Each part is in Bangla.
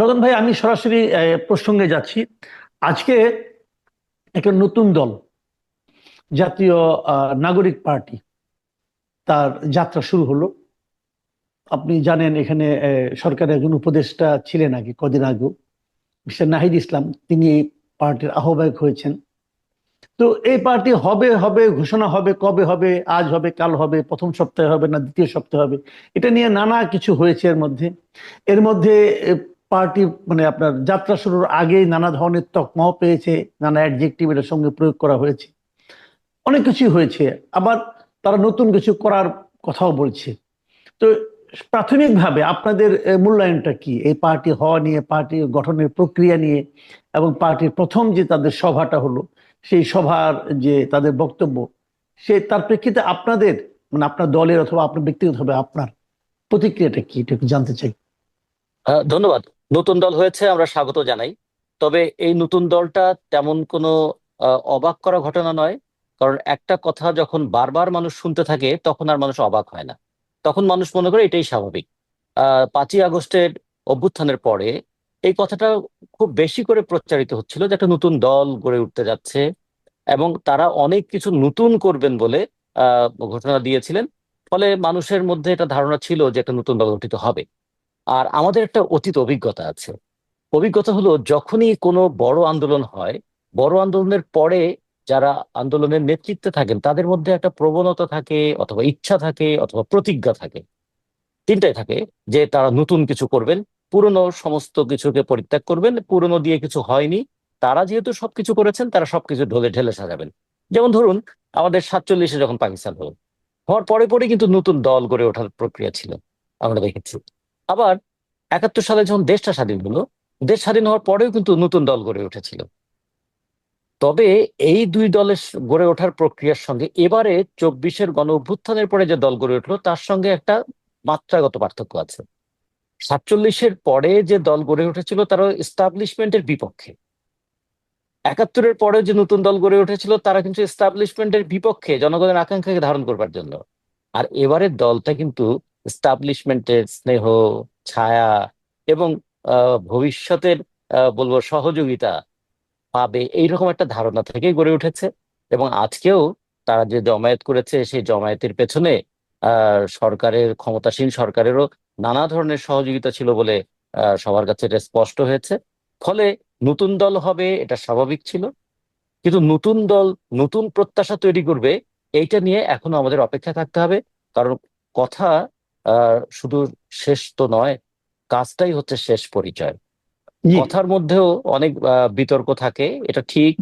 রতন ভাই, আমি সরাসরি প্রসঙ্গে যাচ্ছি। আজকে একটা নতুন দল, জাতীয় নাগরিক পার্টি তার যাত্রা শুরু হলো। আপনি জানেন, এখানে সরকারের একজন উপদেষ্টা ছিলেন আগে, কদিন আগে মিস্টার নাহিদ ইসলাম, তিনি এই পার্টির আহ্বায়ক হয়েছেন। তো এই পার্টি হবে হবে, ঘোষণা হবে, কবে হবে, আজ হবে, কাল হবে, প্রথম সপ্তাহে হবে না দ্বিতীয় সপ্তাহে হবে, এটা নিয়ে নানা কিছু হয়েছে এর মধ্যে। এর মধ্যে পার্টি মানে আপনার যাত্রা শুরুর আগেই নানা ধরনের তকমাও পেয়েছে, নানা অ্যাডজেক্টিভ এর সঙ্গে প্রয়োগ করা হয়েছে। অনেক কিছুই হয়েছে, আবার তারা নতুন কিছু করার কথাও বলছে। তো প্রাথমিকভাবে আপনাদের মূল্যায়নটা কি? এই পার্টি হওয়া নিয়ে, পার্টি গঠনের প্রক্রিয়া নিয়ে এবং পার্টির প্রথম যে তাদের সভাটা হলো সেই সভার যে তাদের বক্তব্য সে তার প্রেক্ষিতে আপনাদের মানে আপনার দলের অথবা আপনার ব্যক্তিগতভাবে আপনার প্রতিক্রিয়াটা কি? এটা জানতে চাই। আহ, ধন্যবাদ। নতুন দল হয়েছে আমরা স্বাগত জানাই। তবে এই নতুন দলটা তেমন কোনো অবাক করা ঘটনা নয়। কারণ একটা কথা যখন বারবার মানুষ শুনতে থাকে তখন আর মানুষ অবাক হয় না। তখন মানুষ মনে করে এটাই স্বাভাবিক। পাঁচই আগস্টের অভ্যুত্থানের পরে এই কথাটা খুব বেশি করে প্রচারিত হচ্ছিল যে একটা নতুন দল গড়ে উঠতে যাচ্ছে এবং তারা অনেক কিছু নতুন করবেন বলে ঘোষণা দিয়েছিলেন। ফলে মানুষের মধ্যে এটা ধারণা ছিল যে একটা নতুন দল গঠিত হবে। আর আমাদের একটা অতীত অভিজ্ঞতা আছে। অভিজ্ঞতা হলো, যখনই কোনো বড় আন্দোলন হয়, বড় আন্দোলনের পরে যারা আন্দোলনের নেতৃত্বে থাকেন, তাদের মধ্যে একটা প্রবণতা থাকে অথবা ইচ্ছা থাকে অথবা প্রতিজ্ঞা থাকে। তিনটাই থাকে যে তারা নতুন কিছু করবেন। পুরনো সমস্ত কিছুকে পরিত্যাগ করবেন, পুরনো দিয়ে কিছু হয়নি। তারা যেহেতু সবকিছু করেছেন, তারা সবকিছু ঢলে ঢেলে সাজাবেন। যেমন ধরুন, আমাদের সাতচল্লিশে যখন পাকিস্তান হলো, হওয়ার পরে পরে কিন্তু নতুন দল গড়ে ওঠার প্রক্রিয়া ছিল, আমরা দেখেছি। আবার একাত্তর সালে যখন দেশটা স্বাধীন হলো, দেশ স্বাধীন হওয়ার পরেও কিন্তু নতুন দল গড়ে উঠেছিল। তবে এই দুই দলের গড়ে ওঠার প্রক্রিয়ার সঙ্গে এবারে চব্বিশের গণ অভ্যুত্থানের পরে যে দল গড়ে উঠল, তার সঙ্গে একটা মাত্রাগত পার্থক্য আছে। সাতচল্লিশের পরে যে দল গড়ে উঠেছিল তারা এস্টাবলিশমেন্টের বিপক্ষে। একাত্তরের পরে যে নতুন দল গড়ে উঠেছিল, তারা কিন্তু এস্টাবলিশমেন্টের বিপক্ষে জনগণের আকাঙ্ক্ষাকে ধারণ করবার জন্য। আর এবারের দলটা কিন্তু এস্টাবলিশমেন্টের স্নেহ, ছায়া এবং ভবিষ্যতের বলব সহযোগিতা পাবে এইরকম একটা ধারণা থেকেই গড়ে উঠেছে। এবং আজকেও তারা যে জমায়েত করেছে, সেই জমায়েতের পেছনে সরকারের, ক্ষমতাসীন সরকারেরও নানা ধরনের সহযোগিতা ছিল বলে আহ সবার কাছে এটা স্পষ্ট হয়েছে। ফলে নতুন দল হবে এটা স্বাভাবিক ছিল। কিন্তু নতুন দল নতুন প্রত্যাশা তৈরি করবে এইটা নিয়ে এখনও আমাদের অপেক্ষা থাকতে হবে। কারণ কথা আহ শুধু শেষ তো নয় কাজটাই হচ্ছে শেষ পরিচয়। কথার মধ্যেও অনেক বিতর্ক থাকে এটা ঠিক।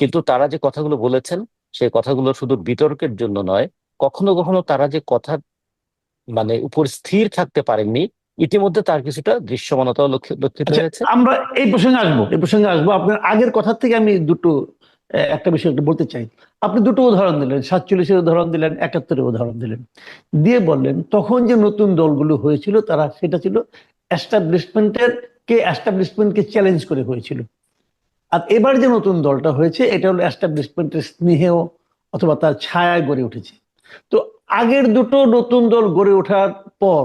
কিন্তু তারা যে কথাগুলো বলেছেন সেই কথাগুলো শুধু বিতর্কের জন্য নয় কখনো কখনো তারা যে কথা মানে উপর স্থির থাকতে পারেননি ইতিমধ্যে তার কিছুটা দৃশ্যমানতাও লক্ষ্য- লক্ষিত আচ্ছা হয়েছে। আমরা এই প্রসঙ্গে আসব এই প্রসঙ্গে আসব। আপনার আগের কথা থেকে আমি দুটো একটা বিষয় একটু বলতে চাই। আপনি দুটো উদাহরণ দিলেন সাতচল্লিশের উদাহরণ দিলেন একাত্তরের উদাহরণ দিলেন। দিয়ে বললেন তখন যে নতুন দলগুলো হয়েছিল তারা সেটা ছিল এস্টাবলিশমেন্টের কে এস্টাবলিশমেন্টকে চ্যালেঞ্জ করে হয়েছিল। আর এবার যে নতুন দলটা হয়েছে এটা হলো এস্টাবলিশমেন্টের স্নেহেও অথবা তার ছায়ায় গড়ে উঠেছে। তো আগের দুটো নতুন দল গড়ে ওঠার পর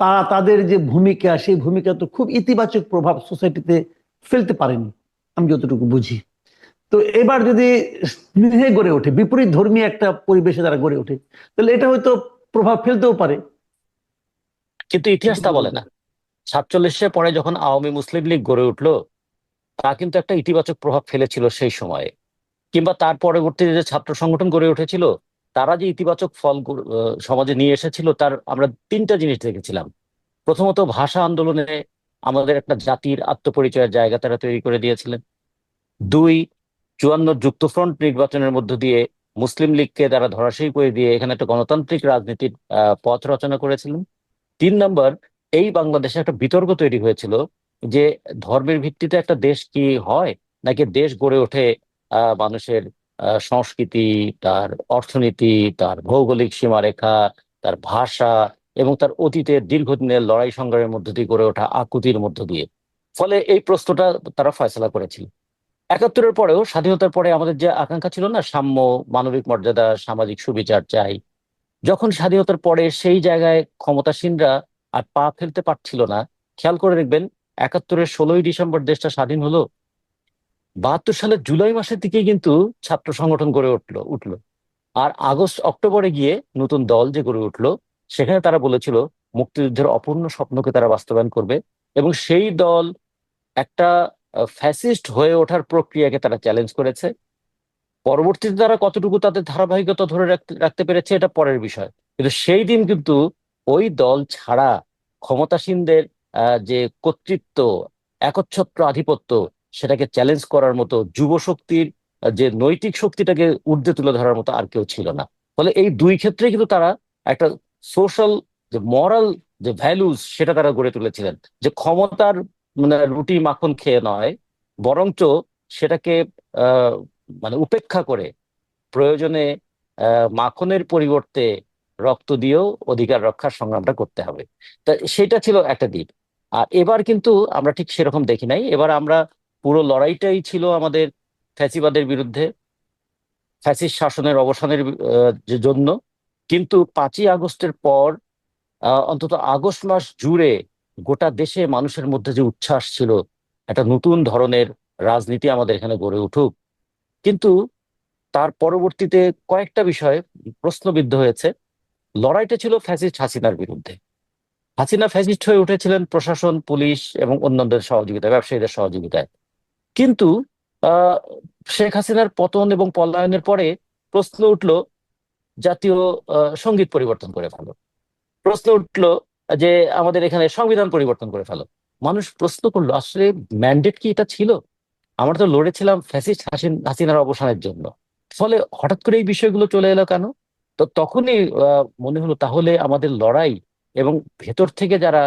তারা তাদের যে ভূমিকা, সেই ভূমিকা তো খুব ইতিবাচক প্রভাব সোসাইটিতে ফেলতে পারেনি, আমি যতটুকু বুঝি। তো এবার যদি স্নেহে গড়ে ওঠে, বিপরীত ধর্মী একটা পরিবেশে তারা গড়ে ওঠে, তাহলে এটা হয়তো প্রভাব ফেলতেও পারে। কিন্তু ইতিহাস তা বলে না। সাতচল্লিশে পরে যখন আওয়ামী মুসলিম লীগ গড়ে উঠল, তা কিন্তু একটা ইতিবাচক প্রভাব ফেলেছিল সেই সময়ে। কিংবা তার পরবর্তীতে যে ছাত্র সংগঠন গড়ে উঠেছিল তারা যে ইতিবাচক ফল সমাজে নিয়ে এসেছিল, তার আমরা তিনটা জিনিস দেখেছিলাম। প্রথমত ভাষা আন্দোলনে আমাদের একটা জাতির আত্মপরিচয়ের জায়গা তারা তৈরি করে দিয়েছিলেন। দুই, চুয়ান্ন যুক্তফ্রন্ট নির্বাচনের মধ্য দিয়ে মুসলিম লীগকে তারা ধরাশায়ী করে দিয়ে এখানে একটা গণতান্ত্রিক রাজনীতির পথ রচনা করেছিলেন। তিন নম্বর, এই বাংলাদেশে একটা বিতর্ক তৈরি হয়েছিল যে ধর্মের ভিত্তিতে একটা দেশ কি হয়, নাকি দেশ গড়ে ওঠে মানুষের সংস্কৃতি, তার অর্থনীতি, তার ভৌগোলিক সীমারেখা, তার ভাষা এবং তার অতীতের দীর্ঘদিনের লড়াই সংগ্রামের মধ্য দিয়ে গড়ে ওঠা আকুতির মধ্য দিয়ে। ফলে এই প্রশ্নটা তারা ফয়সলা করেছিল। একাত্তরের পরেও, স্বাধীনতার পরে আমাদের যে আকাঙ্ক্ষা ছিল না, সাম্য, মানবিক মর্যাদা, সামাজিক সুবিচার চাই, যখন স্বাধীনতার পরে সেই জায়গায় ক্ষমতাসীনরা আর পা ফেলতে পারছিল না, খেয়াল করে দেখবেন, একাত্তরের ষোলোই ডিসেম্বর দেশটা স্বাধীন হলো বাহাত্তর সালের জুলাই মাসের দিকে কিন্তু ছাত্র সংগঠন গড়ে উঠল উঠল। আর আগস্ট, অক্টোবরে গিয়ে নতুন দল যে গড়ে উঠল, সেখানে তারা বলেছিল মুক্তিযুদ্ধের অপূর্ণ স্বপ্নকে তারা বাস্তবায়ন করবে এবং সেই দল একটা ফ্যাসিস্ট হয়ে ওঠার প্রক্রিয়াকে তারা চ্যালেঞ্জ করেছে। পরবর্তীতে তারা কতটুকু তাদের ধারাবাহিকতা ধরে রাখতে পেরেছে এটা পরের বিষয়। কিন্তু সেই দিন কিন্তু ওই দল ছাড়া ক্ষমতাসীনদের যে কর্তৃত্ব, একচ্ছত্র আধিপত্য সেটাকে চ্যালেঞ্জ করার মতো যুব শক্তির যে নৈতিক শক্তিটাকে ঊর্ধ্বে তুলে ধরার মতো আর কেউ ছিল না। ফলে এই দুই ক্ষেত্রে কিন্তু তারা একটা সোশ্যাল যে মরাল যে ভ্যালুস সেটা তারা গড়ে তুলেছিলেন। যে ক্ষমতার মানে রুটি মাখন খেয়ে নয়, বরঞ্চ সেটাকে মানে উপেক্ষা করে প্রয়োজনে মাখনের পরিবর্তে রক্ত দিয়েও অধিকার রক্ষার সংগ্রামটা করতে হবে। তা, সেটা ছিল একটা দিক। আর এবার কিন্তু আমরা ঠিক সেরকম দেখি নাই। এবার আমরা পুরো লড়াইটাই ছিল আমাদের ফ্যাসিবাদের বিরুদ্ধে, ফ্যাসিস্ট শাসনের অবসানের জন্য। কিন্তু পাঁচই আগস্টের পর অন্তত আগস্ট মাস জুড়ে গোটা দেশে মানুষের মধ্যে যে উচ্ছ্বাস ছিল, একটা নতুন ধরনের রাজনীতি আমাদের এখানে গড়ে উঠুক। কিন্তু তার পরবর্তীতে কয়েকটা বিষয়ে প্রশ্নবিদ্ধ হয়েছে। লড়াইটা ছিল ফ্যাসিস্ট হাসিনার বিরুদ্ধে। হাসিনা ফ্যাসিস্ট হয়ে উঠেছিলেন প্রশাসন, পুলিশ এবং অন্যদের সহযোগিতায়, ব্যবসায়ীদের সহযোগিতায়। কিন্তু শেখ হাসিনার পতন এবং পলায়নের পরে প্রশ্ন উঠল জাতীয় সংগীত পরিবর্তন করে ফেলো। প্রশ্ন উঠল যে আমাদের এখানে সংবিধান পরিবর্তন করে ফেলো। মানুষ প্রশ্ন করল, আসলে ম্যান্ডেট কি এটা ছিল? আমরা তো লড়েছিলাম ফ্যাসিস্ট হাসিন, হাসিনার অবসানের জন্য। ফলে হঠাৎ করে এই বিষয়গুলো চলে এলো কেন? তো তখনই মনে হলো তাহলে আমাদের লড়াই এবং ভেতর থেকে যারা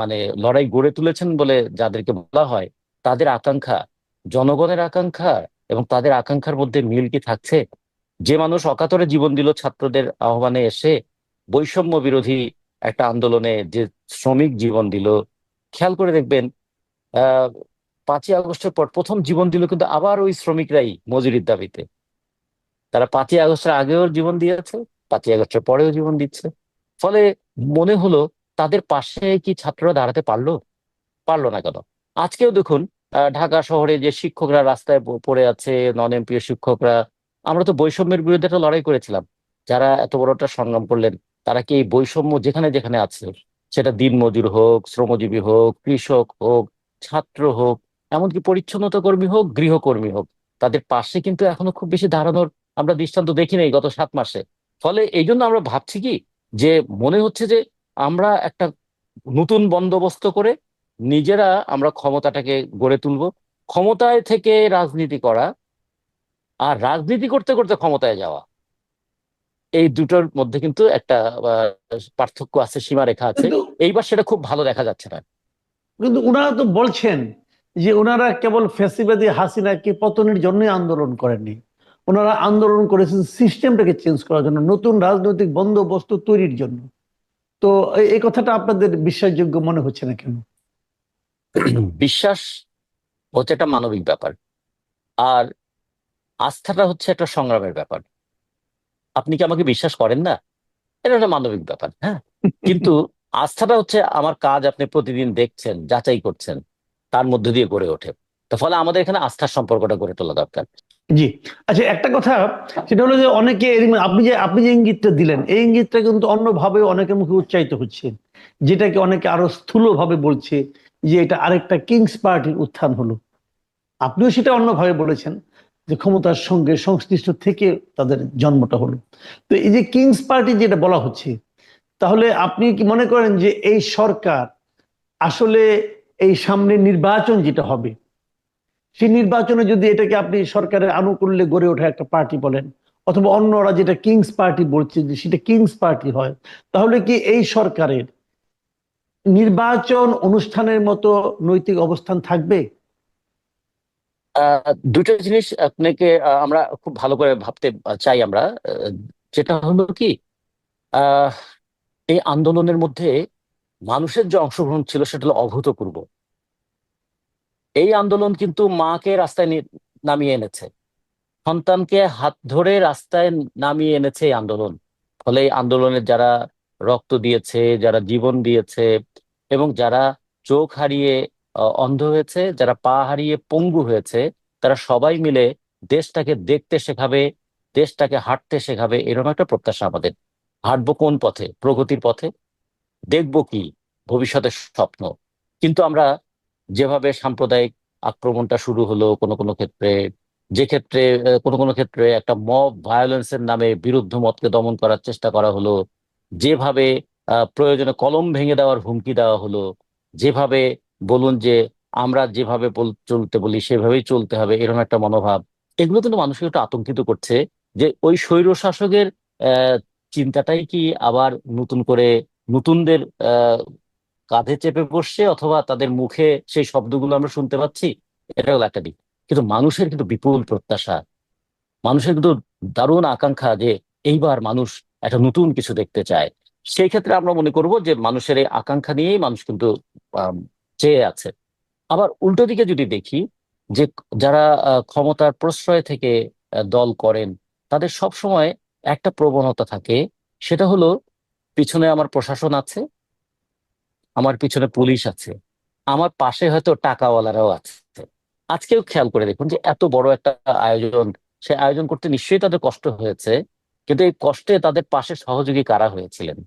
মানে লড়াই গড়ে তুলেছেন বলে যাদেরকে বলা হয় তাদের আকাঙ্ক্ষা, জনগণের আকাঙ্ক্ষা এবং তাদের আকাঙ্ক্ষার মধ্যে মিল কি থাকছে? যে মানুষ অকাতরে জীবন দিল ছাত্রদের আহ্বানে এসে বৈষম্য বিরোধী একটা আন্দোলনে যে শ্রমিক জীবন দিল। খেয়াল করে দেখবেন পাঁচই আগস্টের পর প্রথম জীবন দিল কিন্তু আবার ওই শ্রমিকরাই মজুরির দাবিতে। তারা পাঁচই আগস্টের আগেও জীবন দিয়েছে, পাঁচই আগস্টের পরেও জীবন দিচ্ছে। ফলে মনে হলো, তাদের পাশে কি ছাত্ররা দাঁড়াতে পারল? পারল না কেন? আজকেও দেখুন ঢাকা শহরে যে শিক্ষকরা রাস্তায় পড়ে আছে নন এমপিও শিক্ষকরা, আমরা তো বৈষম্যের বিরুদ্ধে একটা লড়াই করেছিলাম। যারা এত বড় একটা সংগ্রাম করলেন, তারা কি এই বৈষম্য যেখানে যেখানে আছে, সেটা দিনমজুর হোক, শ্রমজীবী হোক, কৃষক হোক, ছাত্র হোক, এমনকি পরিচ্ছন্নতা কর্মী হোক, গৃহকর্মী হোক, তাদের পাশে কিন্তু এখনও খুব বেশি দাঁড়ানোর আমরা দৃষ্টান্ত দেখি নাই গত সাত মাসে। ফলে এই জন্য আমরা ভাবছি কি, যে মনে হচ্ছে যে আমরা একটা নতুন বন্দোবস্ত করে নিজেরা আমরা ক্ষমতাটাকে গড়ে তুলব। ক্ষমতায় থেকে রাজনীতি করা আর রাজনীতি করতে করতে ক্ষমতায় যাওয়া। এই দুটোর মধ্যে কিন্তু একটা পার্থক্য আছে সীমারেখা আছে। এইবার সেটা খুব ভালো দেখা যাচ্ছে না। কিন্তু ওনারা তো বলছেন যে ওনারা কেবল ফ্যাসিবাদী হাসিনাকে পতনের জন্যই আন্দোলন করেননি। ওনারা আন্দোলন করেছেন সিস্টেমটাকে চেঞ্জ করার জন্য নতুন রাজনৈতিক বন্দোবস্ত তৈরির জন্য। তো এই কথাটা আপনাদের বিশ্বাসযোগ্য মনে হচ্ছে না কেন? বিশ্বাস হচ্ছে একটা মানবিক ব্যাপার। আর আস্থাটা হচ্ছে একটা সংগ্রামের ব্যাপার। আপনি কি আমাকে বিশ্বাস করেন না? এটা একটা মানবিক ব্যাপার হ্যাঁ? কিন্তু আস্থাটা হচ্ছে আমার কাজ আপনি প্রতিদিন দেখছেন, যাচাই করছেন, তার মধ্য দিয়ে গড়ে ওঠে। তো ফলে আমাদের এখানে আস্থার সম্পর্কটা গড়ে তোলা দরকার। জি। আচ্ছা একটা কথা, সেটা হলো যে অনেকে আপনি যে আপনি যে ইঙ্গিতটা দিলেন, এই ইঙ্গিতটা কিন্তু অন্যভাবে অনেকের মুখে উচ্চারিত হচ্ছে। যেটাকে অনেকে আরও স্থূলভাবে বলছে। যে এটা আরেকটা কিংস পার্টির উত্থান হলো। আপনিও সেটা অন্যভাবে বলেছেন যে ক্ষমতার সঙ্গে সংশ্লিষ্ট থেকে তাদের জন্মটা হলো। তো এই যে কিংস পার্টি যেটা বলা হচ্ছে, তাহলে আপনি কি মনে করেন যে এই সরকার আসলে এই সামনে নির্বাচন যেটা হবে, সেই নির্বাচনে যদি এটাকে আপনি সরকারের আনুকূল্যে গড়ে ওঠা একটা পার্টি বলেন, অথবা অন্যরা যেটা কিংস পার্টি বলছে যে সেটা কিংস পার্টি হয়, তাহলে কি এই সরকারের নির্বাচন অনুষ্ঠানের মতো নৈতিক অবস্থান থাকবে? দুটো জিনিস আপনাকে আমরা খুব ভালো করে ভাবতে চাই আমরা। যেটা হলো কি এই আন্দোলনের মধ্যে মানুষের যে অংশগ্রহণ ছিল সেটা হলো অভূতপূর্ব। এই আন্দোলন কিন্তু মাকে রাস্তায় নামিয়ে এনেছে। সন্তানকে হাত ধরে রাস্তায় নামিয়ে এনেছে এই আন্দোলন। ফলে এই আন্দোলনের যারা রক্ত দিয়েছে, যারা জীবন দিয়েছে এবং যারা চোখ হারিয়ে অন্ধ হয়েছে, যারা পা হারিয়ে পঙ্গু হয়েছে, তারা সবাই মিলে দেশটাকে দেখতে শেখাবে দেশটাকে হাঁটতে শেখাবে এরকম একটা প্রত্যাশা আমাদের। হাঁটবো কোন পথে? প্রগতির পথে? দেখব কি? ভবিষ্যতের স্বপ্ন। কিন্তু আমরা যেভাবে সাম্প্রদায়িক আক্রমণটা শুরু হলো কোনো কোনো ক্ষেত্রে, যে ক্ষেত্রে কোনো কোনো ক্ষেত্রে একটা মব ভায়োলেন্সের নামে বিরুদ্ধ মতকে দমন করার চেষ্টা করা হলো যেভাবে প্রয়োজনে কলম ভেঙে দেওয়ার হুমকি দেওয়া হলো, যেভাবে বলুন যে আমরা যেভাবে চলতে বলি সেভাবেই চলতে হবে, এরকম একটা মনোভাব, এগুলো কিন্তু মানুষকে একটু আতঙ্কিত করছে যে ওই স্বৈর শাসকের চিন্তাটাই কি আবার নতুন করে নতুনদের কাঁধে চেপে বসছে অথবা তাদের মুখে সেই শব্দগুলো আমরা শুনতে পাচ্ছি? এটা হলো একটা দিক। কিন্তু মানুষের কিন্তু বিপুল প্রত্যাশা, মানুষের কিন্তু দারুণ আকাঙ্ক্ষা যে এইবার মানুষ একটা নতুন কিছু দেখতে চায়। সেই ক্ষেত্রে আমরা মনে করব যে মানুষের এই আকাঙ্ক্ষা নিয়েই মানুষ কিন্তু চেয়ে আছে। আবার উল্টো দিকে যদি দেখি যে যারা ক্ষমতার প্রশ্রয় থেকে দল করেন, তাদের সব সময় একটা প্রবণতা থাকে, সেটা হলো পিছনে আমার প্রশাসন আছে, আমার পিছনে পুলিশ আছে, আমার পাশে হয়তো টাকাওয়ালারাও আছে। আজকেও খেয়াল করে দেখুন যে এত বড় একটা আয়োজন, সে আয়োজন করতে নিশ্চয়ই তাদের কষ্ট হয়েছে। কিন্তু এই কষ্টে তাদের পাশে সহযোগী কারা হয়েছিলেন?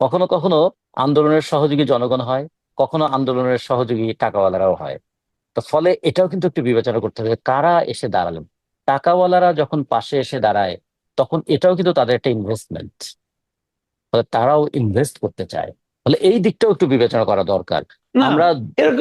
কখনো কখনো আন্দোলনের সহযোগী জনগণ হয় কখনো আন্দোলনের সহযোগী টাকাওয়ালারাও হয়। তো ফলে এটাও কিন্তু একটু বিবেচনা করতে হবে কারা এসে দাঁড়ালেন। টাকাওয়ালারা যখন পাশে এসে দাঁড়ায় তখন এটাও কিন্তু তাদের একটা ইনভেস্টমেন্ট তারাও ইনভেস্ট করতে চায়। ফলে এই দিকটাও একটু বিবেচনা করা দরকার। আমরা এরকম